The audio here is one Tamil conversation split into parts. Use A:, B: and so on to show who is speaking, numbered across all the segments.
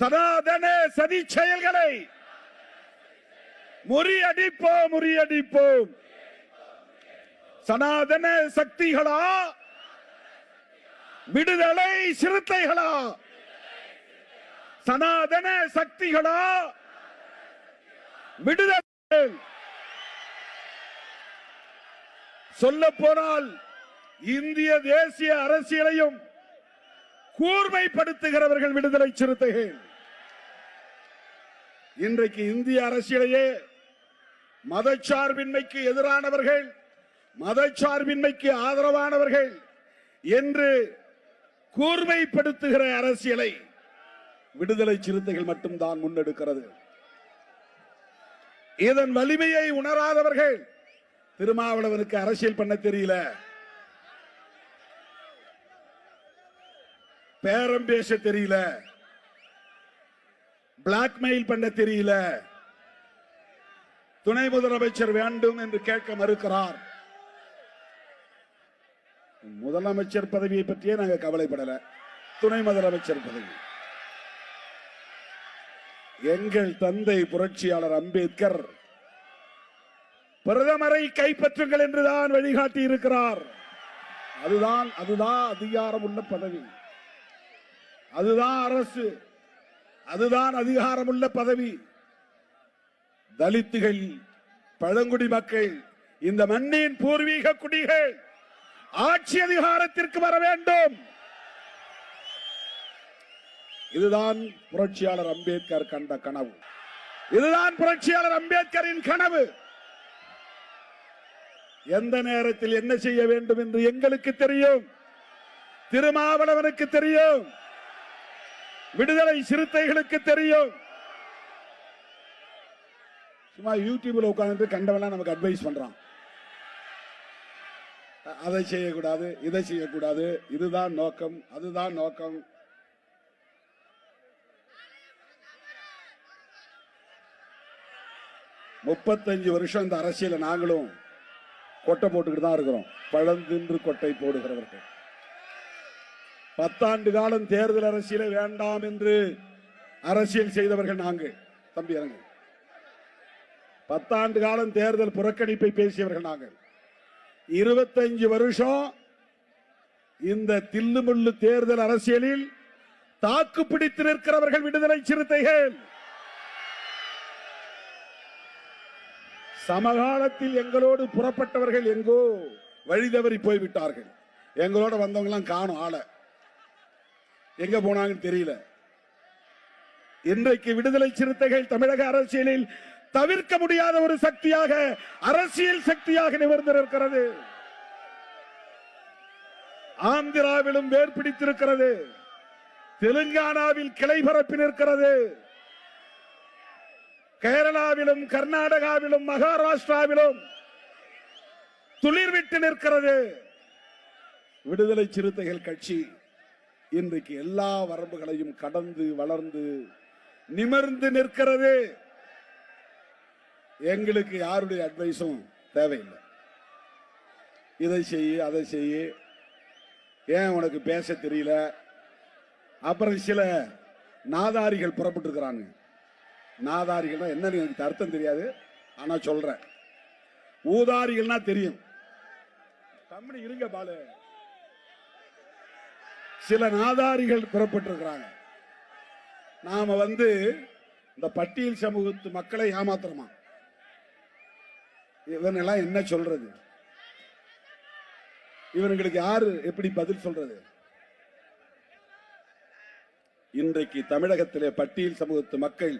A: சனாதன சதி செயல்களை முறியடிப்போம் முறியடிப்போம். சனாதன சக்திகளா? விடுதலை சிறுத்தைகளா? சனாதன சக்திகளா? விடுதலை. சொல்ல போனால் இந்திய தேசிய அரசியலையும் கூர்மைப்படுத்துகிறவர்கள் விடுதலை சிறுத்தைகள். இன்றைக்கு இந்திய அரசியலையே மதச்சார்பின்மைக்கு எதிரானவர்கள் மதச்சார்பின்மைக்கு ஆதரவானவர்கள் என்று கூர்மைப்படுத்துகிற அரசியலை விடுதலை சிறுத்தைகள் மட்டும்தான் முன்னெடுக்கிறது. இதன் வலிமையை உணராதவர்கள் திருமாவளவனுக்கு அரசியல் பண்ண தெரியல. பேரம் பேச தெரியல. பிளாக்மெயில் பண்ண தெரியல. துணை முதலமைச்சர் வேண்டும் என்று கேட்க மறுக்கிறார். முதலமைச்சர் பதவியை பற்றியே நாங்கள் கவலைப்படல. துணை முதலமைச்சர் பதவி. எங்கள் தந்தை புரட்சியாளர் அம்பேத்கர் பிரதமரை கைப்பற்றுங்கள் என்றுதான் வழிகாட்டி இருக்கிறார். அதுதான் அதுதான் அதிகாரம் உள்ள பதவி. அதுதான் அரசு. அதுதான் அதிகாரமுள்ள பதவி. தலித்துகள் பழங்குடி மக்கள் இந்த மண்ணின் பூர்வீக குடிகள் ஆட்சி அதிகாரத்திற்கு வர வேண்டும். இதுதான் புரட்சியாளர் அம்பேத்கர் கண்ட கனவு. இதுதான் புரட்சியாளர் அம்பேத்கரின் கனவு. எந்த நேரத்தில் என்ன செய்ய வேண்டும் என்று எங்களுக்கு தெரியும். திருமாவளவனுக்கு தெரியும். விடுதலை சிறுத்தைகளுக்கு தெரியும். சும்மா யூடியூப்ல உட்காந்து கண்டவெல்லாம் நமக்கு அட்வைஸ் பண்றான். அதை செய்யக்கூடாது இதை செய்யக்கூடாது இதுதான் நோக்கம் அதுதான் நோக்கம். முப்பத்தஞ்சு வருஷம் இந்த அரசியல நாங்களும் கொட்டை போட்டுக்கிட்டு தான் இருக்கிறோம். பழந்தின்று கொட்டை போடுகிறவர்கள். பத்தாண்டு காலம் தேர்தல் அரசியலை வேண்டாம் என்று அரசியல் செய்தவர்கள் நாங்கள் தம்பி இறங்கு. பத்தாண்டு காலம் தேர்தல் புறக்கணிப்பை பேசியவர்கள் நாங்கள் இருபத்தஞ்சு வருஷம் இந்த தில்லுமுள்ளு தேர்தல் அரசியலில் தாக்கு பிடித்து நிற்கிறவர்கள் விடுதலை சிறுத்தைகள். சமகாலத்தில் எங்களோடு புறப்பட்டவர்கள் எங்கோ வழி தவறி போய்விட்டார்கள். எங்களோட வந்தவங்க எல்லாம் காணும் ஆளை. எங்க போனாங்கன்னு தெரியல. இன்றைக்கு விடுதலை சிறுத்தைகள் தமிழக அரசியலில் தவிர்க்க முடியாத ஒரு சக்தியாக அரசியல் சக்தியாக நிமிர்ந்திருக்கிறது. ஆந்திராவிலும் வேர் பிடித்திருக்கிறது தெலுங்கானாவில் கிளை பரப்பி நிற்கிறது. கேரளாவிலும் கர்நாடகாவிலும் மகாராஷ்டிராவிலும் துளிர்விட்டு நிற்கிறது. விடுதலை சிறுத்தைகள் கட்சி இன்றைக்கு எல்லா வரம்புகளையும் கடந்து வளர்ந்து நிமிர்ந்து நிற்கிறது. எங்களுக்கு யாருடைய அட்வைஸும் தேவையில்லை. இதை செய்ய அதை செய்ய. ஏன் உனக்கு பேச தெரியல? அப்புறம் சில நாதாரிகள் புறப்பட்டுருக்கிறாங்க. நாதாரிகள்னா என்னன்னு எனக்கு அர்த்தம் தெரியாது. ஆனால் சொல்கிறேன் ஊதாரிகள்னா தெரியும். கம்பெனி இருங்க பாலு. சில நாதாரிகள் புறப்பட்டிருக்கிறாங்க. நாம வந்து இந்த பட்டியல் சமூகத்து மக்களை ஏமாத்துறோமா? இவனெல்லாம் என்ன சொல்றது? இவனுங்களுக்கு யாரு எப்படி பதில் சொல்றது? இன்றைக்கு தமிழகத்திலே பட்டியல் சமூகத்து மக்கள்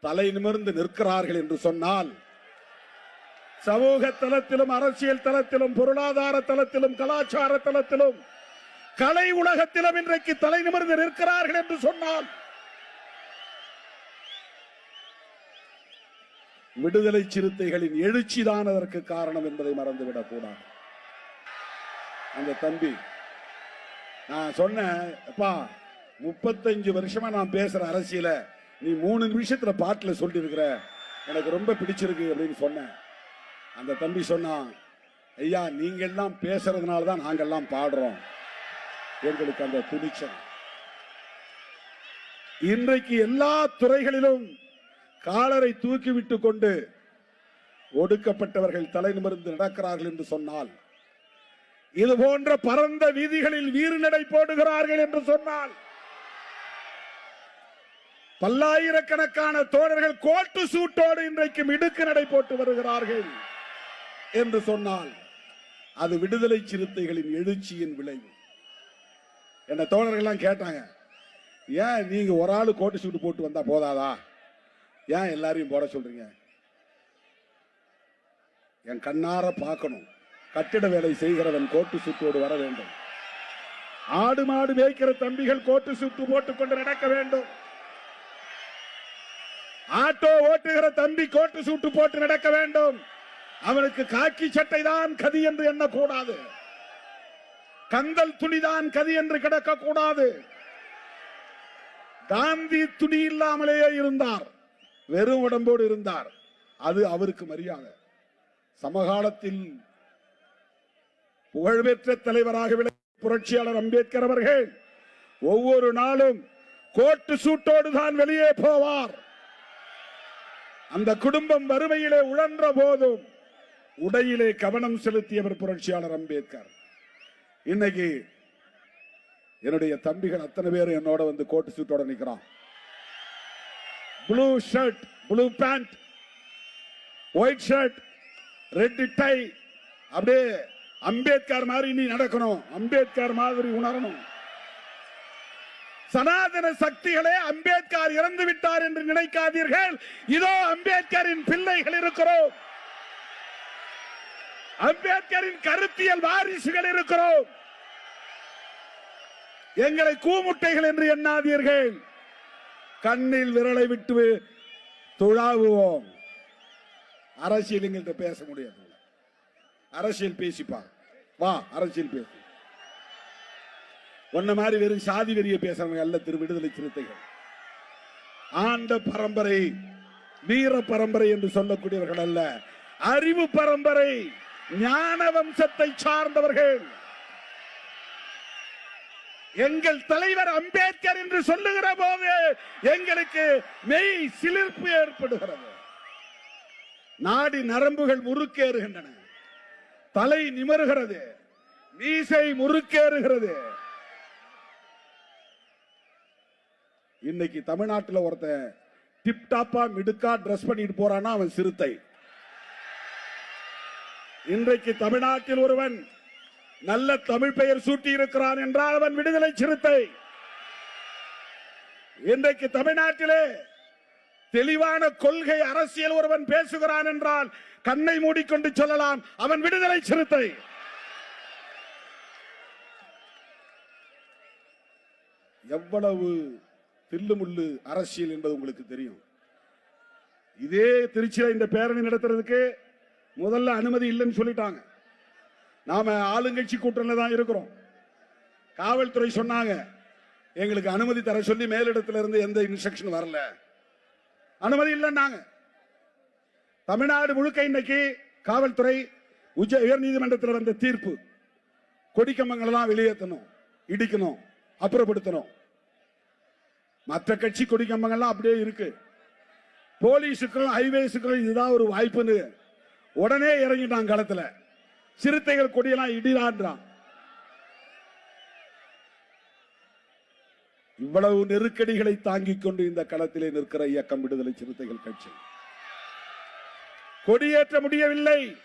A: தலை நிமிர்ந்து நிற்கிறார்கள் என்று சொன்னால் சமூக தளத்திலும் அரசியல் தளத்திலும் பொருளாதார தளத்திலும் கலாச்சார தளத்திலும் கலை உலகத்திலும் இன்றைக்கு தலை நிமிர்ந்து நிற்கிறார்கள் என்று சொன்னால் விடுதலை சிறுத்தைகளின் எழுச்சிதான் அதற்கு காரணம் என்பதை மறந்துவிடக் கூடாது. அந்த தம்பி நான் சொன்னேன் அப்பா முப்பத்தஞ்சு வருஷமா நான் பேசுற அரசியல நீ மூணு நிமிஷத்துல பாட்டுல சொல்லி இருக்கிற எனக்கு ரொம்ப பிடிச்சிருக்கு அப்படின்னு சொன்னேன். அந்த தம்பி சொன்னான் ஐயா நீங்கள்லாம் பேசுறதுனால தான் நாங்கள்லாம் பாடுறோம். எங்களுக்கு அந்த துணிச்சல். இன்றைக்கு எல்லா துறைகளிலும் காலரை தூக்கிவிட்டு கொண்டு ஒடுக்கப்பட்டவர்கள் தலை நிமிர்ந்து நடக்கிறார்கள் என்று சொன்னால் இது போன்ற பரந்த வீதிகளில் வீறு நடை போடுகிறார்கள் என்று சொன்னால் பல்லாயிரக்கணக்கான தோழர்கள் கோட்டு சூட்டோடு இன்றைக்கு மிடுக்கு நடை போட்டு வருகிறார்கள் என்று சொன்னால் அது விடுதலை சிறுத்தைகளின் எழுச்சியின் விளைவு. என்னை தோழர்கள்லாம் கேட்டாங்க ஏன் நீங்க ஒரு ஆள் கோட்டு சூட்டு போட்டு வந்தா போதாதா? ஏன் எல்லாரையும் போட சொல்றீங்க? என் கண்ணார பார்க்கணும். கட்டிட வேலை செய்கிறவன் கோட்டு சுட்டோடு வர வேண்டும். ஆடு மாடு மேய்க்கிற தம்பிகள் கோட்டு சுட்டு போட்டுக் கொண்டு நடக்க வேண்டும். ஆட்டோ ஓட்டுகிற தம்பி கோட்டு சூட்டு போட்டு நடக்க வேண்டும். அவனுக்கு காக்கி சட்டை தான் கதி என்று எண்ணக்கூடாது. கந்தல் துணிதான் கதி என்று கிடக்க கூடாது காந்தி துணி இல்லாமலேயே இருந்தார். வெறும் உடம்போடு இருந்தார். அது அவருக்கு மரியாதை. சமகாலத்தில் புகழ்பெற்ற தலைவராக விளங்கிய புரட்சியாளர் அம்பேத்கர் அவர்கள் ஒவ்வொரு நாளும் கோட்டு சூட்டோடு தான் வெளியே போவார். அந்த குடும்பம் வறுமையிலே உழன்ற போதும் உடையிலே கவனம் செலுத்தியவர் புரட்சியாளர் அம்பேத்கர். இன்னைக்கு என்னுடைய தம்பிகள் அத்தனை பேர் என்னோட வந்து கோட்டு சூட்டோட நிக்கிறான். Blue shirt blue pant white shirt red tie அப்படியே அம்பேத்கர் மாதிரி நீ நடக்கணும். அம்பேத்கர் மாதிரி உணரணும். சனாதன சக்திகளே அம்பேத்கர் இறந்து விட்டார் என்று நினைக்காதீர்கள். இதோ அம்பேத்கரின் பிள்ளைகள் இருக்கிறோம். அம்பேத்கரின் கருத்தியல் வாரிசுகள் இருக்கிறோம். எங்களை கூமுட்டைகள் என்று எண்ணாதீர்கள். கண்ணில் விரலை விட்டு துழாவுவோம். அரசியல் எங்கள்கிட்ட பேச முடியாது. அரசியல் பேசிப்பா. வா அரசியல் பேசு. ஒன்ன மாதிரி வெறும் சாதி வெறிய பேசுறவங்க அல்ல திரு விடுதலை சிறுத்தைகள். ஆண்ட பரம்பரை வீர பரம்பரை என்று சொல்லக்கூடியவர்கள் அல்ல. அறிவு பரம்பரை. ஞான வம்சத்தை சார்ந்தவர்கள். எங்கள் தலைவர் அம்பேத்கர் என்று சொல்லுகிற போது எங்களுக்கு மெய் சிலிர்ப்பு ஏற்படுகிறது. நாடி நரம்புகள் முறுக்கேறுகின்றன. தலை நிமருகிறது. மீசை முறுக்கேறுகிறது. இன்னைக்கு தமிழ்நாட்டுல ஒருத்தன் டிப்டாப்பா மிடுக்கா ட்ரெஸ் பண்ணிட்டு போறான்னா அவன் சிறுத்தை. இன்றைக்கு தமிழ்நாட்டில் ஒருவன் நல்ல தமிழ் பெயர் சூட்டியிருக்கிறான் என்றால் அவன் விடுதலை சிறுத்தை. இன்றைக்கு தமிழ்நாட்டிலே தெளிவான கொள்கை அரசியல் ஒருவன் பேசுகிறான் என்றால் கண்ணை மூடிக்கொண்டு சொல்லலாம் அவன் விடுதலை சிறுத்தை. எவ்வளவு தில்லுமுள்ளு அரசியல் என்பது உங்களுக்கு தெரியும். இதே திருச்சியில இந்த பேரணி நடத்துறதுக்கு முதல்ல அனுமதி இல்லைன்னு சொல்லிட்டாங்க. நாம ஆளுங்கட்சி கூட்டணியில தான் இருக்கிறோம். காவல்துறை சொன்னாங்க எங்களுக்கு அனுமதி தர சொல்லி மேலிடத்துல இருந்து எந்த இன்ஸ்ட்ரக்ஷன் வரல. அனுமதி இல்லைன்னாங்க. தமிழ்நாடு முழுக்க இன்னைக்கு காவல்துறை உச்ச உயர் நீதிமன்றத்தில் வந்த தீர்ப்பு. கொடிக்கம்பங்கள்லாம் வெளியேற்றணும் இடிக்கணும் அப்புறப்படுத்தணும். மற்ற கட்சி கொடிக்கம்பங்கள்லாம் அப்படியே இருக்கு. போலீஸுக்கும் ஹைவேஸுக்கும் இதுதான் ஒரு வாய்ப்புன்னு உடனே இறங்கிட்டான் களத்துல. சிறுத்தைகள் கொடியெல்லாம் இடிலான்றான் இவ்வளவு நெருக்கடிகளை தாங்கிக் கொண்டு இந்த களத்திலே நிற்கிற இயக்கம் விடுதலை சிறுத்தைகள் கட்சி. கொடியேற்ற முடியவில்லை.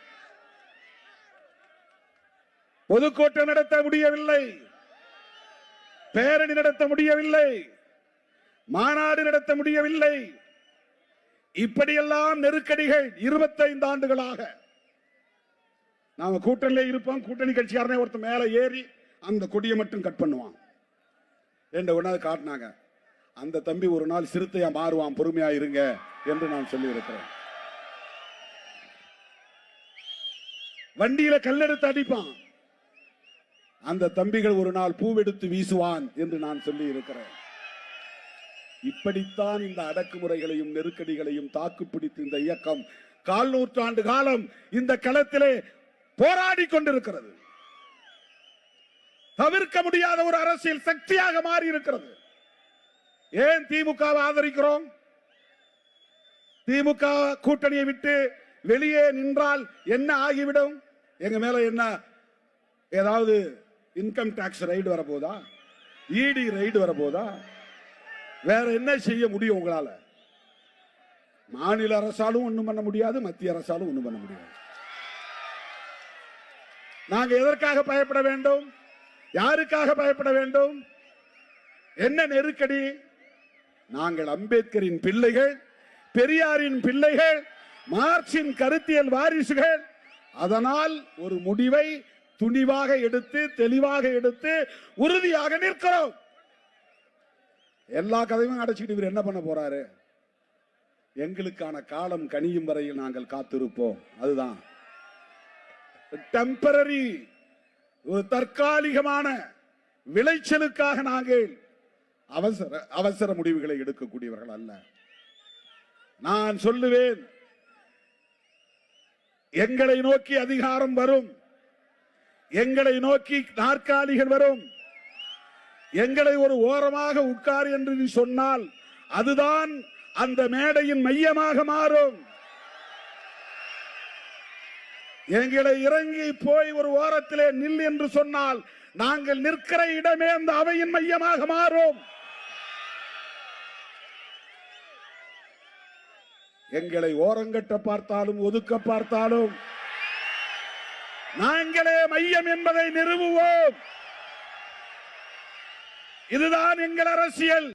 A: பொதுக்கூட்டம் நடத்த முடியவில்லை. பேரணி நடத்த முடியவில்லை. மாநாடு நடத்த முடியவில்லை. இப்படியெல்லாம் நெருக்கடிகள் இருபத்தைந்து ஆண்டுகளாக. நாம கூட்டணியில இருப்போம் கூட்டணி கட்சிக்காரனே ஒருத்தன் மேல ஏறி அந்த கொடியை மட்டும் கட் பண்ணுவான். ரெண்டு ஒன்றாவது காட்டினாங்க? அந்த தம்பி ஒரு நாள் சிறுத்தையா மாறுவான் பொறுமையா இருங்க என்று நான் சொல்லி இருக்கிறேன் வண்டியில கல்லெடுத்து அடிப்பான். அந்த தம்பிகள் ஒரு நாள் பூவெடுத்து வீசுவான் என்று நான் சொல்லி இருக்கிறேன் இப்படித்தான் இந்த அடக்குமுறைகளையும் நெருக்கடிகளையும் தாக்குப்பிடித்து இந்த இயக்கம் கால் நூற்றாண்டு காலம் இந்த களத்திலே போராடி கொண்டிருக்கிறது. தவிர்க்க முடியாத ஒரு அரசியல் சக்தியாக மாறி இருக்கிறது ஏன் திமுகவை ஆதரிக்கிறோம்? திமுக கூட்டணியை விட்டு வெளியே நின்றால் என்ன ஆகிவிடும்? எங்க மேல என்ன ஏதாவது இன்கம் டாக்ஸ் ரைடு வரப்போதா? இடி ரைடு வரப்போதா? வேற என்ன செய்ய முடியும் உங்களால? மாநில அரசாலும் ஒண்ணும் பண்ண முடியாது மத்திய அரசாலும் ஒண்ணும் பண்ண முடியாது. நாங்க எதற்காக பயப்பட வேண்டும்? யாருக்காக பயப்பட வேண்டும்? என்ன நெருக்கடி? நாங்கள் அம்பேத்கரின் பிள்ளைகள் பெரியாரின் பிள்ளைகள் மார்க்சின் கருத்தியல் வாரிசுகள். அதனால் ஒரு முடிவை துணிவாக எடுத்து தெளிவாக எடுத்து உறுதியாக நிற்கிறோம். எல்லா கதையும் அடைச்சிட்டு இவர் என்ன பண்ண போறாரு? எங்களுக்கான காலம் கனியும் வரையில் நாங்கள் காத்திருப்போம். அதுதான். டெம்பரரி ஒரு தற்காலிகமான விளைச்சலுக்காக நாங்கள் அவசர அவசர முடிவுகளை எடுக்கக்கூடியவர்கள் அல்ல. நான் சொல்லுவேன் எங்களை நோக்கி அதிகாரம் வரும். எங்களை நோக்கி நாற்காலிகள் வரும். எங்களை ஒரு ஓரமாக உட்கார் என்று நீ சொன்னால் அதுதான் அந்த மேடையின் மையமாக மாறும். எங்களை இறங்கி போய் ஒரு ஓரத்திலே நில் என்று சொன்னால் நாங்கள் நிற்கிற இடமே அந்த அவையின் மையமாக மாறும். எங்களை ஓரங்கட்ட பார்த்தாலும் ஒதுக்க பார்த்தாலும் நாங்களே மையம் என்பதை நிறுவுவோம். இதுதான் எங்கள் அரசியல்.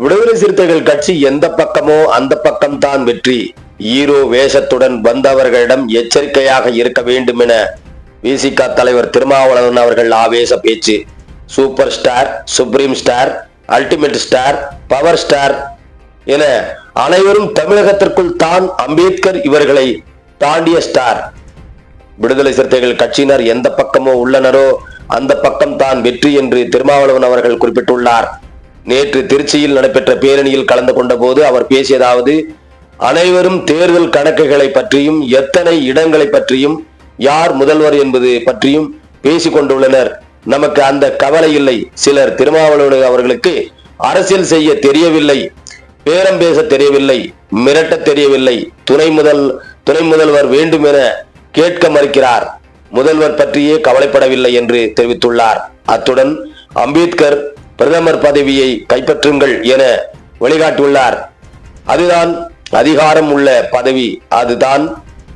B: விடுதலை சிறுத்தைகள் கட்சி எந்த பக்கமோ அந்த பக்கம் தான் வெற்றி. ஈரோ வேஷத்துடன் வந்தவர்களிடம் எச்சரிக்கையாக இருக்க வேண்டும் என விசிக தலைவர் திருமாவளவன் அவர்கள் ஆவேச பேச்சு. Super star supreme star ultimate star power star என அனைவரும் தமிழகத்திற்குள் தான் அம்பேத்கர் இவர்களை தாண்டிய ஸ்டார். விடுதலை சிறுத்தைகள் கட்சியினர் எந்த பக்கமோ உள்ளனரோ அந்த பக்கம் தான் வெற்றி என்று திருமாவளவன் அவர்கள் குறிப்பிட்டுள்ளார். நேற்று திருச்சியில் நடைபெற்ற பேரணியில் கலந்து கொண்ட போது அவர் பேசியதாவது அனைவரும் தேர்தல் கணக்குகளை பற்றியும் எத்தனை இடங்களை பற்றியும் யார் முதல்வர் என்பது பற்றியும் பேசிக் கொண்டுள்ளனர். நமக்கு அந்த கவலை இல்லை. சிலர் திருமாவளவன் அவர்களுக்கு அரசியல் செய்ய தெரியவில்லை பேரம் பேச தெரியவில்லை மிரட்ட தெரியவில்லை. துணை முதல் துணை முதல்வர் வேண்டும் என கேட்க மறுக்கிறார். முதல்வர் பற்றியே கவலைப்படவில்லை என்று தெரிவித்துள்ளார். அத்துடன் அம்பேத்கர் பிரதமர் பதவியை கைப்பற்றுங்கள் என வழிகாட்டியுள்ளார். அதுதான் அதிகாரம் உள்ள பதவி. அதுதான்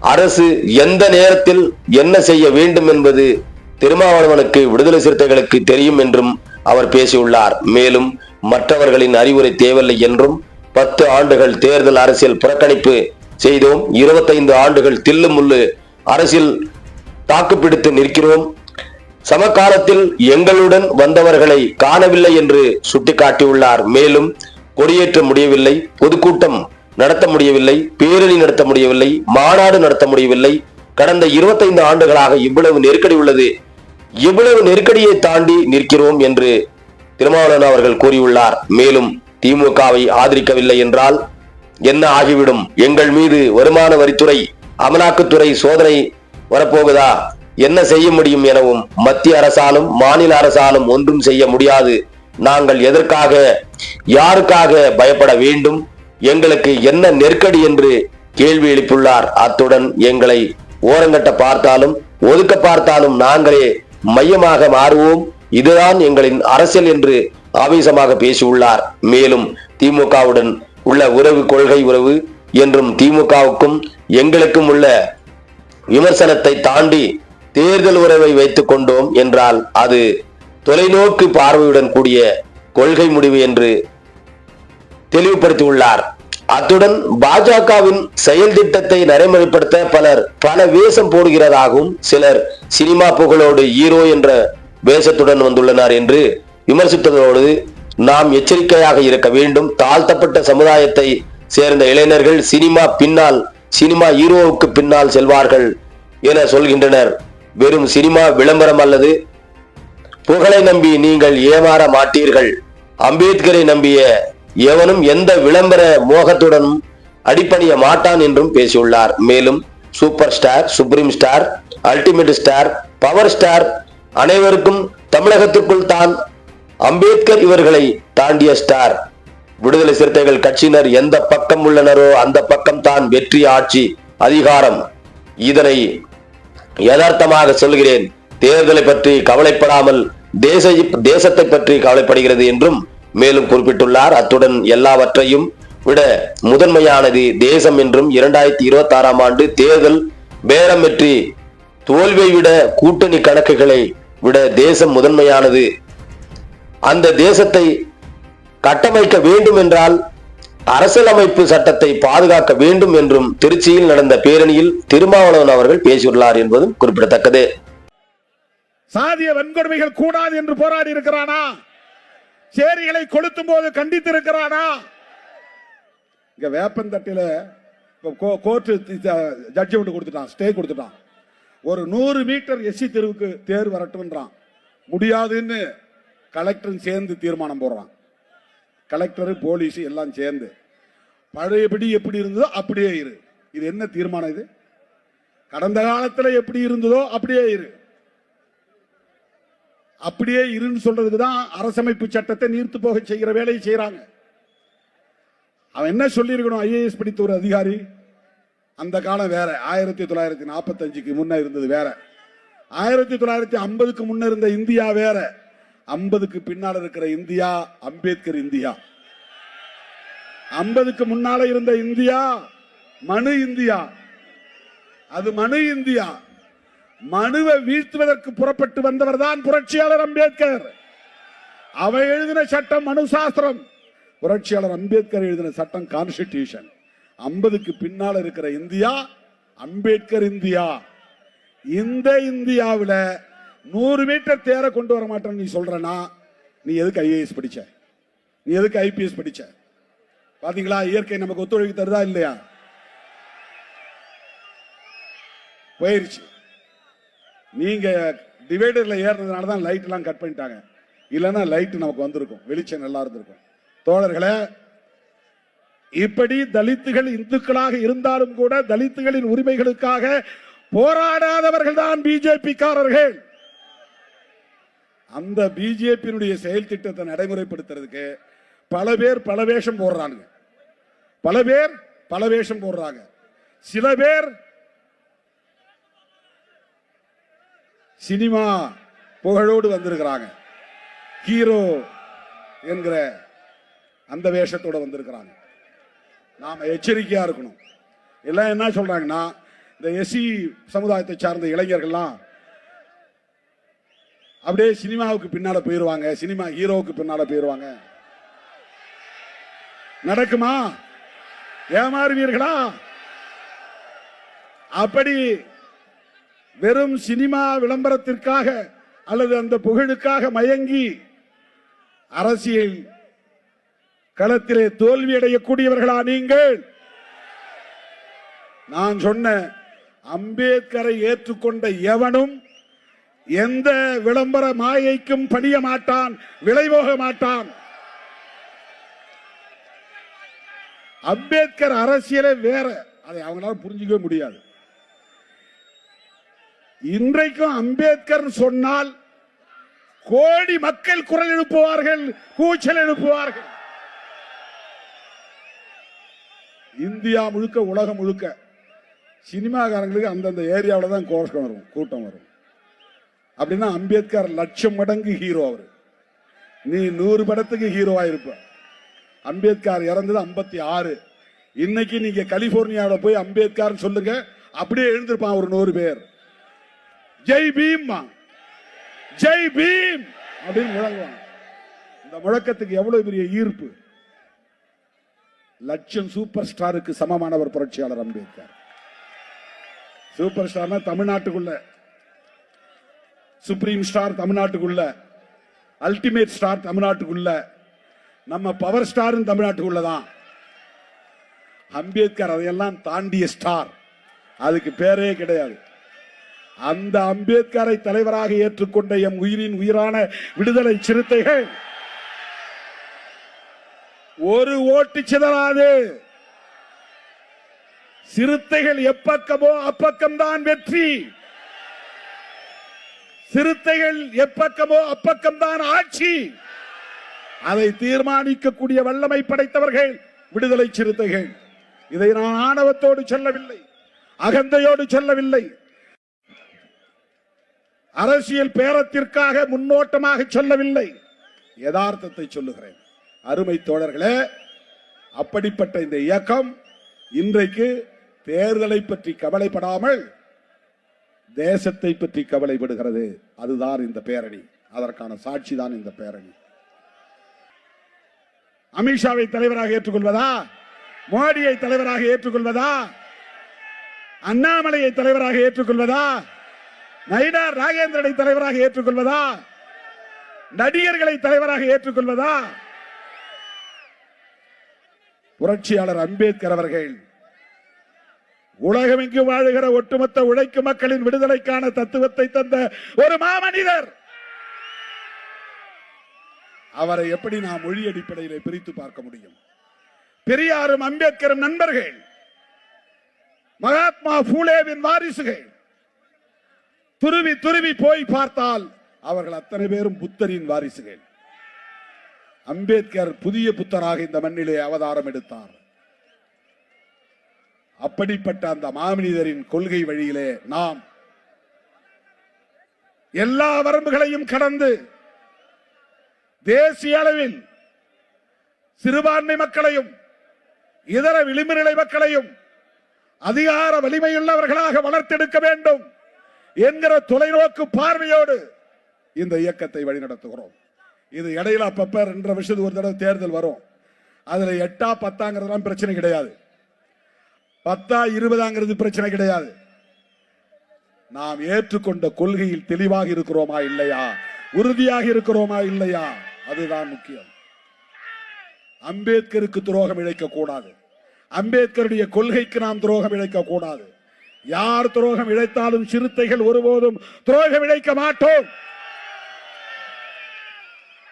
B: அரசு எந்த நேரத்தில் என்ன செய்ய வேண்டும் என்பது திருமாவளவனுக்கு விடுதலை சிறுத்தைகளுக்கு தெரியும் என்றும் அவர் பேசியுள்ளார். மேலும் மற்றவர்களின் அறிவுரை தேவையில்லை என்றும் பத்து ஆண்டுகள் தேர்தல் அரசியல் புறக்கணிப்பு செய்தோம். இருபத்தைந்து ஆண்டுகள் தில்லு முள்ளு அரசியல் தாக்குப்பிடித்து நிற்கிறோம். சமகாலத்தில் எங்களுடன் வந்தவர்களை காணவில்லை என்று சுட்டிக்காட்டியுள்ளார். மேலும் கொடியேற்ற முடியவில்லை பொதுக்கூட்டம் நடத்த முடியவில்லை பேரணி நடத்த முடியவில்லை மாநாடு நடத்த முடியவில்லை. கடந்த இருபத்தைந்து ஆண்டுகளாக இவ்வளவு நெருக்கடி உள்ளது. இவ்வளவு நெருக்கடியை தாண்டி நிற்கிறோம் என்று திருமாவளவன் அவர்கள் கூறியுள்ளார். மேலும் திமுகவை ஆதரிக்கவில்லை என்றால் என்ன ஆகிவிடும்? எங்கள் மீது வருமான வரித்துறை அமலாக்கத்துறை சோதனை வரப்போகுதா? என்ன செய்ய முடியும் எனவும் மத்திய அரசாலும் மாநில அரசாலும் ஒன்றும் செய்ய முடியாது. நாங்கள் எதற்காக யாருக்காக பயப்பட வேண்டும்? எங்களுக்கு என்ன நெருக்கடி என்று கேள்வி எழுப்பியுள்ளார். அத்துடன் எங்களை ஓரங்கட்ட பார்த்தாலும் ஒதுக்க பார்த்தாலும் நாங்களே மையமாக மாறுவோம். இதுதான் எங்களின் அரசியல் என்று ஆவேசமாக பேசியுள்ளார். மேலும் திமுகவுடன் உள்ள உறவு கொள்கை உறவு என்றும் திமுகவுக்கும் எங்களுக்கும் உள்ள விமர்சனத்தை தாண்டி தேர்தல் உறவை வைத்துக் கொண்டோம் என்றால் அது தொலைநோக்கு பார்வையுடன் கூடிய கொள்கை முடிவு என்று தெளிவுபடுத்தியுள்ளார். அத்துடன் பாஜகவின் செயல் திட்டத்தை நடைமுறைப்படுத்த பலர் பல வேஷம் போடுகிறதாகவும் சிலர் சினிமா புகழோடு ஹீரோ என்ற வேஷத்துடன் வந்துள்ளனர் என்று விமர்சித்ததோடு நாம் எச்சரிக்கையாக இருக்க வேண்டும். தாழ்த்தப்பட்ட சமுதாயத்தை சேர்ந்த இளைஞர்கள் சினிமா பின்னால் சினிமா ஹீரோவுக்கு பின்னால் செல்வார்கள் என சொல்கின்றனர். வெறும் சினிமா விளம்பரம் அல்லது புகழை நம்பி நீங்கள் ஏமாற மாட்டீர்கள். அம்பேத்கரை நம்பிய எவனும் எந்த விளம்பர மோகத்துடனும் அடிப்பணிய மாட்டான் என்றும் பேசியுள்ளார். மேலும் super star supreme star ultimate star power star அனைவருக்கும் தமிழகத்திற்குள் தான் அம்பேத்கர் இவர்களை தாண்டிய ஸ்டார். விடுதலை சிறுத்தைகள் கட்சியினர் எந்த பக்கம் உள்ளனரோ அந்த பக்கம் தான் வெற்றி ஆட்சி அதிகாரம். இதனை யதார்த்தமாக சொல்கிறேன். தேர்தலை பற்றி கவலைப்படாமல் தேச தேசத்தை பற்றி கவலைப்படுகிறது என்றும் மேலும் குறிப்பிட்டுள்ளார். அத்துடன் எல்லாவற்றையும் விட முதன்மையானது தேசம் என்றும் இரண்டாயிரத்தி இருபத்தி ஆறாம் ஆண்டு தேர்தல் பேரம் வெற்றி தோல்வியை விட கூட்டணி கணக்குகளை விட தேசம் முதன்மையானது. அந்த தேசத்தை கட்டமைக்க வேண்டும் என்றால் அரசியலமைப்பு சட்டத்தை பாதுகாக்க வேண்டும் என்றும் திருச்சியில் நடந்த பேரணியில் திருமாவளவன் அவர்கள் பேசியுள்ளார் என்பதும் குறிப்பிடத்தக்கது.
A: சாதிய வன்கொடுமைகள் கூடாது என்று போராடி இருக்கிறானா? சேரிகளை கொளுத்தும் போது கண்டித்து இருக்கிறானா இங்க வேப்பந்தட்டில கோர்ட்டு ஜட்ஜ்மெண்ட் கொடுத்துட்டான் ஸ்டே கொடுத்துட்டான். ஒரு நூறு மீட்டர் எஸ்சி தெருவுக்கு தேர் வரட்டும்ன்றான். முடியாதுன்னு கலெக்டரும் சேர்ந்து தீர்மானம் போடுறான். கலெக்டரு போலீஸ் எல்லாம் சேர்ந்து. பழையபடி எப்படி இருந்ததோ அப்படியே இரு. இது என்ன தீர்மானம் இது? கடந்த காலத்தில் எப்படி இருந்ததோ அப்படியே இரு. அப்படியே இருன்னு சொல்றதுக்கு தான் அரசமைப்பு சட்டத்தை நீர்த்து போக செய்கிற வேலையை செய்கிறாங்க அவன் என்ன சொல்லியிருக்கணும்? ஐஏஎஸ் படித்த ஒரு அதிகாரி? அந்த காலம் வேற. ஆயிரத்தி தொள்ளாயிரத்தி நாற்பத்தஞ்சுக்கு முன்னே இருந்தது வேற. ஆயிரத்தி தொள்ளாயிரத்தி ஐம்பதுக்கு முன்னே இருந்த இந்தியா வேற. ஐம்பதுக்கு பின்னால் இருக்கிற இந்தியா அம்பேத்கர் இந்தியா. ஐம்பதுக்கு முன்னால இருந்த இந்தியா மனு இந்தியா. அது மனு இந்தியா. மனுவை வீழ்த்துவதற்கு புறப்பட்டு வந்தவர் தான் புரட்சியாளர் அம்பேத்கர். அவை எழுதின சட்டம் மனு சாஸ்திரம் புரட்சியாளர் அம்பேத்கர் எழுதின சட்டம் கான்ஸ்டிடியூஷன் ஐம்பதுக்கு பின்னால் இருக்கிற இந்தியா அம்பேத்கர் இந்தியா. இந்த இந்தியாவில் நூறு மீட்டர் தேர கொண்டு வர மாட்டேன்னு நீ சொல்றனா நீ எதுக்கு ஐஏஎஸ் படிச்ச? நீ எதுக்கு ஐபிஎஸ் படிச்ச? பாத்தீங்களா? இயற்கை நமக்கு ஒத்துழைப்பு தருதா இல்லையா? போயிருச்சு. நீங்க டிவைடர்ல ஏறினதுனால தான் லைட் எல்லாம் கட் பண்ணிட்டாங்க. இல்லைன்னா லைட் நமக்கு வந்திருக்கும். வெளிச்சம் நல்லா இருந்திருக்கும். தோழர்களே இப்படி தலித்துகள் இந்துக்களாக இருந்தாலும் கூட தலித்துகளின் உரிமைகளுக்காக போராடாதவர்கள் தான் பிஜேபி காரர்கள். அந்த பிஜேபியினுடைய செயல் திட்டத்தை நடைமுறைப்படுத்துறதுக்கு பல பேர் பல வேஷம் போடுறாங்க பல பேர் பல வேஷம் போடுறாங்க. சில பேர் சினிமா புகழோடு வந்திருக்கிறாங்க. ஹீரோ என்கிற அந்த வேஷத்தோட வந்திருக்கிறாங்க. நாம் எச்சரிக்கையாக இருக்கணும். எல்லாம் என்ன சொல்கிறாங்கன்னா இந்த எஸ்சி சமுதாயத்தை சார்ந்த இளைஞர்கள்லாம் அப்படியே சினிமாவுக்கு பின்னால போயிருவாங்க. சினிமா ஹீரோவுக்கு பின்னால போயிருவாங்க. நடக்குமா? ஏமாறுவீர்களா? அப்படி வெறும் சினிமா விளம்பரத்திற்காக அல்லது அந்த புகழுக்காக மயங்கி அரசியல் களத்திலே தோல்வி அடையக்கூடியவர்களா நீங்கள்? நான் சொன்ன அம்பேத்கரை ஏற்றுக்கொண்ட எவனும் எந்த விளம்பர மாயைக்கும் பணிய மாட்டான் விளைவோக மாட்டான். அம்பேத்கர் அரசியலே வேற. அதை அவங்களால புரிஞ்சுக்கவே முடியாது. இன்றைக்கும் அம்பேத்கர் சொன்னால் கோடி மக்கள் குரல் எழுப்புவார்கள் கூச்சல் எழுப்புவார்கள். இந்தியா முழுக்க உலகம் முழுக்க சினிமாக்காரங்களுக்கு அந்தந்த ஏரியாவில் தான் கோஷம் வரும் கூட்டம் வரும். அப்படின்னா அம்பேத்கர் லட்சம் மடங்கு ஹீரோ அவர். நீ நூறு படத்துக்கு ஹீரோவா இருப்ப அம்பேத்கர் இறந்தது ஐம்பத்தி ஆறு. இன்னைக்கு நீங்க கலிபோர்னியாவில் போய் அம்பேத்கர் சொல்லுங்க அப்படியே எழுந்திருப்பான் ஒரு நூறு பேர். ஜெய் பீம் ஜெய் பீம் அப்படின்னு முழங்குவாங்க இந்த முழக்கத்துக்கு எவ்வளவு பெரிய ஈர்ப்பு? லட்சம் சூப்பர் ஸ்டாருக்கு சமமானவர் புரட்சியாளர் அம்பேத்கர். சூப்பர் ஸ்டார்னா தமிழ்நாட்டுக்குள்ள சுப்ரீம் ஸ்டார் தமிழ்நாட்டுக்குள்ள அல்டிமேட் ஸ்டார் தமிழ்நாட்டுக்குள்ள நம்ம பவர் ஸ்டார் தமிழ்நாட்டுக்குள்ள தான். அம்பேத்கர் அதையெல்லாம் தாண்டிய ஸ்டார் அதுக்கு பேரே கிடையாது. அந்த அம்பேத்கரை தலைவராக ஏற்றுக்கொண்ட எம் உயிரின் உயிரான விடுதலை சிறுத்தைகள் ஒரு ஓட்டு சிதறாது. சிறுத்தைகள் எப்பக்கமோ அப்பக்கம்தான் வெற்றி. சிறுத்தைகள் எப்பக்கமோ அப்பக்கம்தான் ஆட்சி. அதை தீர்மானிக்கக்கூடிய வல்லமை படைத்தவர்கள் விடுதலை சிறுத்தைகள். இதை நான் ஆணவத்தோடு சொல்லவில்லை அகந்தையோடு சொல்லவில்லை. அரசியல் பேரத்திற்காக முன்னோட்டமாக சொல்லவில்லை. யதார்த்தத்தை சொல்லுகிறேன். அருமை தோழர்களே அப்படிப்பட்ட இந்த இயக்கம் இன்றைக்கு தேர்தலை பற்றி கவலைப்படாமல் தேசத்தை பற்றி கவலைப்படுகிறது. அதுதான் இந்த பேரணி. அதற்கான சாட்சி தான் இந்த பேரணி. அமித்ஷாவை தலைவராக ஏற்றுக்கொள்வதா? மோடியை தலைவராக ஏற்றுக்கொள்வதா? அண்ணாமலையை தலைவராக ஏற்றுக்கொள்வதா? நயினார் ராகேந்திரனை தலைவராக ஏற்றுக்கொள்வதா? நடிகர்களை தலைவராக ஏற்றுக்கொள்வதா? புரட்சியாளர் அம்பேத்கர் அவர்கள் உலகமெங்கு வாழுகிற ஒட்டுமொத்த உழைக்கும் மக்களின் விடுதலைக்கான தத்துவத்தை தந்த ஒரு மாமனிதர். அவரை எப்படி நாம் மொழி அடிப்படையில் பிரித்து பார்க்க முடியும்? பெரியாரும் அம்பேத்கரும் நண்பர்கள் மகாத்மா பூலேவின் வாரிசுகள் துருவி துருவி போய் பார்த்தால் அவர்கள் அத்தனை பேரும் புத்தரின் வாரிசுகள். அம்பேத்கர் புதிய புத்தராக இந்த மண்ணிலே அவதாரம் எடுத்தார். அப்படிப்பட்ட அந்த மாமனிதரின் கொள்கை வழியிலே நாம் எல்லா வரம்புகளையும் கடந்து தேசிய அளவில் சிறுபான்மை மக்களையும் இதர விளிம்புநிலை மக்களையும் அதிகார வலிமையுள்ளவர்களாக வளர்த்தெடுக்க வேண்டும் என்கிற தொலைநோக்கு பார்வையோடு இந்த இயக்கத்தை வழிநடத்துகிறோம். இது இடையில அப்பப்ப ரெண்டரை வருஷத்துக்கு ஒரு தடவை தேர்தல் வரும். அதுல எட்டா பத்தாங்கிறதுலாம் பிரச்சனை கிடையாது. பத்தா இருபதாங்கிறது பிரச்சனை கிடையாது. நாம் ஏற்றுக்கொண்ட கொள்கையில் தெளிவாக இருக்கிறோமா இல்லையா? உறுதியாக இருக்கிறோமா இல்லையா? அதுதான் முக்கியம். அம்பேத்கருக்கு துரோகம் இழைக்க கூடாது அம்பேத்கருடைய கொள்கைக்கு நாம் துரோகம் இழைக்க கூடாது யார் துரோகம் இழைத்தாலும் சிறுத்தைகள் ஒருபோதும் துரோகம் இழைக்க மாட்டோம்.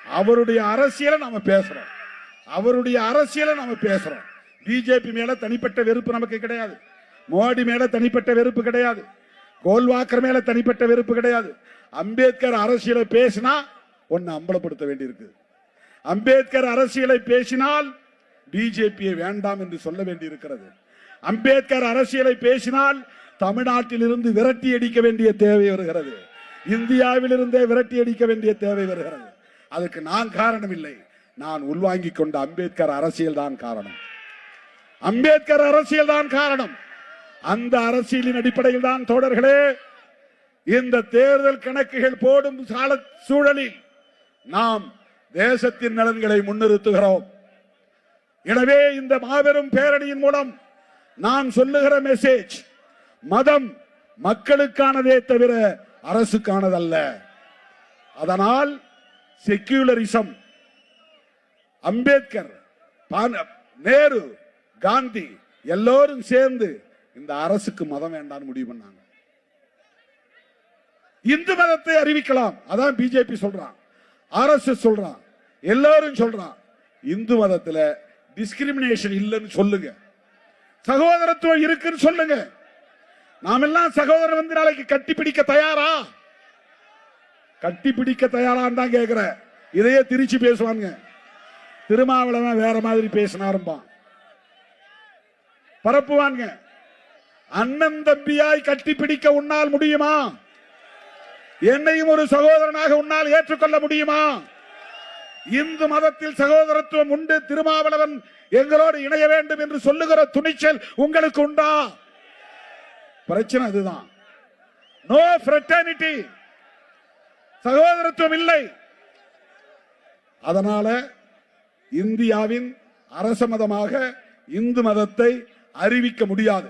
A: அவருடைய அரசியலை நாம பேசுறோம். அவருடைய அரசியலை நாம பேசுறோம். பிஜேபி மேல தனிப்பட்ட வெறுப்பு நமக்கு கிடையாது. மோடி மேல தனிப்பட்ட வெறுப்பு கிடையாது. கோல்வாக்கர் மேல தனிப்பட்ட வெறுப்பு கிடையாது. அம்பேத்கர் அரசியலை பேசினா ஒன்னு அம்பலப்படுத்த வேண்டியிருக்கு. அம்பேத்கர் அரசியலை பேசினால் பிஜேபியை வேண்டாம் என்று சொல்ல வேண்டியிருக்கிறது. அம்பேத்கர் அரசியலை பேசினால் தமிழ்நாட்டில் இருந்து விரட்டி அடிக்க வேண்டிய தேவை வருகிறது. இந்தியாவில் இருந்தே விரட்டி அடிக்க வேண்டிய தேவை வருகிறது. அதுக்கு நான் காரணம் இல்லை நான் உள்வாங்கிக் கொண்ட அம்பேத்கர் அரசியல் தான் காரணம். அம்பேத்கர் அரசியல் தான் காரணம். அந்த அரசியலின் அடிப்படையில் தான் தோழர்களே இந்த தேர்தல் கணக்குகள் போடும் கால சூழலில் நாம் தேசத்தின் நலன்களை முன்னிறுத்துகிறோம். எனவே இந்த மாபெரும் பேரணியின் மூலம் நான் சொல்லுகிற மெசேஜ் மதம் மக்களுக்கானதே தவிர அரசுக்கானதல்ல. அதனால் செக்யூலரிசம் அம்பேத்கர் நேரு காந்தி எல்லோரும் சேர்ந்து இந்த அரசுக்கு மதம் வேண்டாம்னு முடிவு பண்ணாங்க. இந்து மதத்தை அறிவிக்கலாம். அதான் பிஜேபி சொல்றான். அரசு சொல்றான். எல்லாரும் சொல்றான் இந்து மதத்துல டிஸ்கிரிமினேஷன் இல்லைன்னு சொல்லுங்க. சகோதரத்துவம் இருக்குன்னு சொல்லுங்க. நாம் எல்லாம் சகோதரர் வந்து நாளைக்கு கட்டி பிடிக்க தயாரா? கட்டி பிடிக்க தயாரான்னு தான் கேக்குற இதையே திருச்சி பேசுவாங்க திருமாவளவன் வேற மாதிரி பேசினாரும்பான். பரப்புவாங்க. அண்ணன் தம்பியாய் கட்டி பிடிக்க உன்னால் முடியுமா? என்னையும் ஒரு சகோதரனாக உன்னால் ஏற்றுக்கொள்ள முடியுமா? இந்து மதத்தில் சகோதரத்துவம் உண்டு. திருமாவளவன் எங்களோடு இணைய வேண்டும் என்று சொல்லுகிற துணிச்சல் உங்களுக்கு உண்டா? பிரச்சனை அதுதான். No fraternity. சகோதரத்துவம் இல்லை. அதனால இந்தியாவின் அரச மதமாக இந்து மதத்தை அறிவிக்க முடியாது.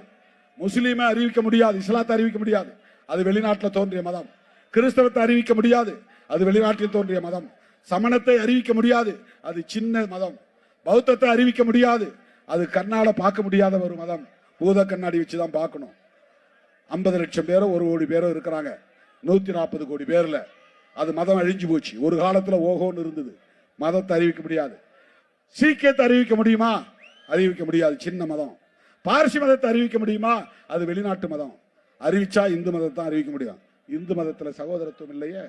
A: முஸ்லீமை அறிவிக்க முடியாது இஸ்லாத்தை அறிவிக்க முடியாது. அது வெளிநாட்டில் தோன்றிய மதம். கிறிஸ்தவத்தை அறிவிக்க முடியாது அது வெளிநாட்டில் தோன்றிய மதம். சமணத்தை அறிவிக்க முடியாது அது சின்ன மதம். பௌத்தத்தை அறிவிக்க முடியாது அது கண்ணால் பார்க்க முடியாத ஒரு மதம். பூத கண்ணாடி வச்சு தான் பார்க்கணும். ஐம்பது லட்சம் பேரோ ஒரு கோடி பேரோ இருக்கிறாங்க. நூற்றி நாற்பது கோடி பேரில். அது மதம் அழிஞ்சு போச்சு. ஒரு காலத்தில் ஓஹோன்னு இருந்தது. மதத்தை அறிவிக்க முடியாது. சீக்கியத்தை அறிவிக்க முடியுமா? அறிவிக்க முடியாது. சின்ன மதம். பார்சி மதத்தை அறிவிக்க முடியுமா? அது வெளிநாட்டு மதம். அறிவிச்சா இந்து மதத்தை தான் அறிவிக்க முடியும். இந்து மதத்தில் சகோதரத்துவம் இல்லையே.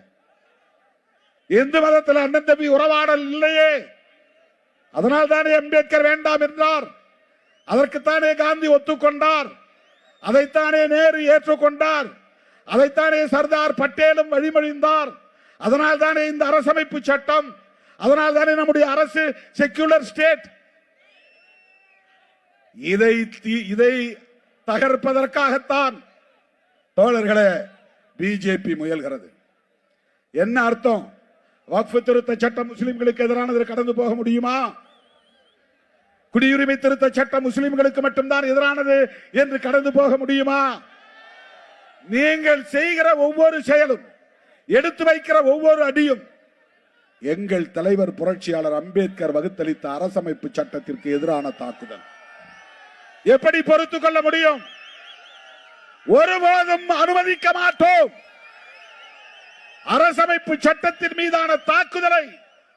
A: இந்து மதத்தில் அண்ணன் தம்பி உறவாடல் இல்லையே. அதனால் தானே அம்பேத்கர் வேண்டாம் என்றார். அதற்குத்தானே காந்தி ஒத்துக்கொண்டார். அதைத்தானே நேரு ஏற்றுக்கொண்டார். அதைத்தானே சர்தார் பட்டேலும் வழிமொழிந்தார். அதனால் தானே இந்த அரசமைப்பு சட்டம். அதனால் தானே நம்முடைய அரசு செக்யூலர் ஸ்டேட் இதை இதை தகர்ப்பதற்காகத்தான் தோழர்களே பிஜேபி முயல்கிறது. என்ன அர்த்தம்? வக்ஃபு திருத்த சட்டம் முஸ்லிம்களுக்கு எதிரானது கடந்து போக முடியுமா? குடியுரிமை திருத்த சட்டம் முஸ்லிம்களுக்கு மட்டும்தான் எதிரானது என்று கடந்து போக முடியுமா? நீங்கள் செய்கிற ஒவ்வொரு செயலும் எடுத்து வைக்கிற ஒவ்வொரு அடியும் எங்கள் தலைவர் புரட்சியாளர் அம்பேத்கர் வகுத்தளித்த அரசமைப்பு சட்டத்திற்கு எதிரான தாக்குதல். எப்படி பொறுத்து கொள்ள முடியும்? ஒருபோதும் அனுமதிக்க மாட்டோம். அரசமைப்பு சட்டத்தின் மீதான தாக்குதலை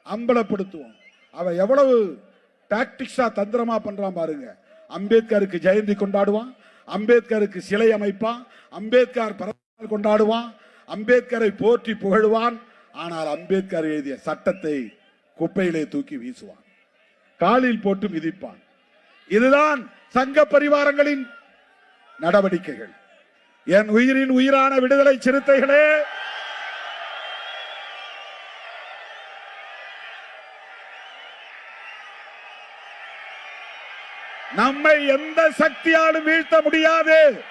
A: அம்பலப்படுத்துவோம். அவன் எவ்வளவு டாக்டிக்ஸா தந்திரமா பண்றான் பாருங்க. அம்பேத்கருக்கு ஜெயந்தி கொண்டாடுவான். அம்பேத்கருக்கு சிலை அமைப்பான். அம்பேத்கர் பிறந்தநாள் கொண்டாடுவான். அம்பேத்கரை போற்றி புகழ்வான். ஆனால் அம்பேத்கர் எழுதிய சட்டத்தை குப்பையிலே தூக்கி வீசுவான். காலில் போட்டு மிதிப்பான். இதுதான் சங்க பரிவாரங்களின் நடவடிக்கைகள். என் உயிரின் உயிரான விடுதலை சிறுத்தைகளே நம்மை எந்த சக்தியாலும் வீழ்த்த முடியாது.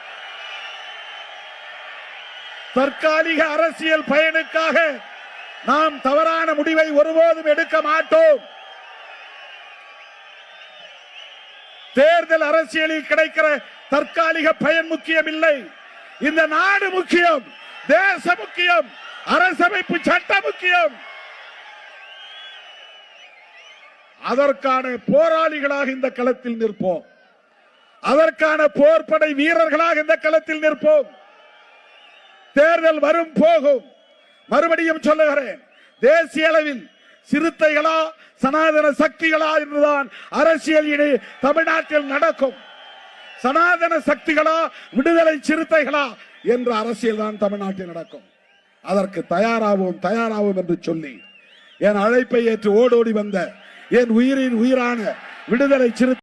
A: தற்காலிக அரசியல் பயனுக்காக நாம் தவறான முடிவை ஒருபோதும் எடுக்க மாட்டோம். தேர்தல் அரசியலில் கிடைக்கிற தற்காலிக பயன் முக்கியம் இல்லை இந்த நாடு முக்கியம் தேச முக்கியம் அரசமைப்பு சட்டம் முக்கியம். அதற்கான போராளிகளாக இந்த களத்தில் நிற்போம். அதற்கான போர்ப்படை வீரர்களாக இந்த களத்தில் நிற்போம். தேர்தல் வரும் போகும். மறுபடியும் சொல்லுகிறேன் தேசிய அளவில் சிறுத்தைகளா சனாதன சக்திகளா என்றுதான் அரசியல் தமிழ்நாட்டில் நடக்கும். சனாதன சக்திகளா விடுதலை சிறுத்தைகளா என்ற அரசியல் தான் தமிழ்நாட்டில் நடக்கும். அதற்கு தயாராகவும் தயாராகவும் என்று சொல்லி என் அழைப்பை ஏற்று ஓடோடி வந்த என் உயிரின் உயிரான விடுதலை சிறுத்தை